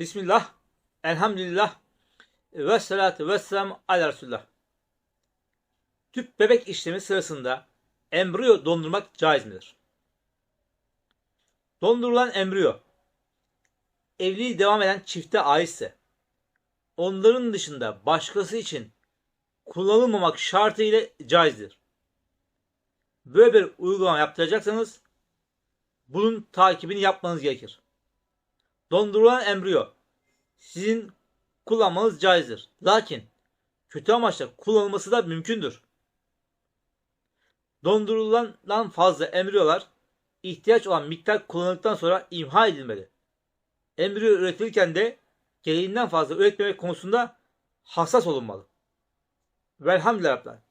Bismillah, elhamdülillah ve salatu ve selam ala Resulullah. Tüp bebek işlemi sırasında embriyo dondurmak caiz midir? Dondurulan embriyo evliliği devam eden çifte aitse onların dışında başkası için kullanılmamak şartıyla caizdir. Böyle bir uygulama yaptıracaksanız bunun takibini yapmanız gerekir. Dondurulan embriyo sizin kullanmanız caizdir. Lakin kötü amaçla kullanılması da mümkündür. Dondurulandan fazla embriyolar ihtiyaç olan miktar kullanıldıktan sonra imha edilmeli. Embriyo üretilirken de gereğinden fazla üretmemek konusunda hassas olunmalı. Velhamdülillah.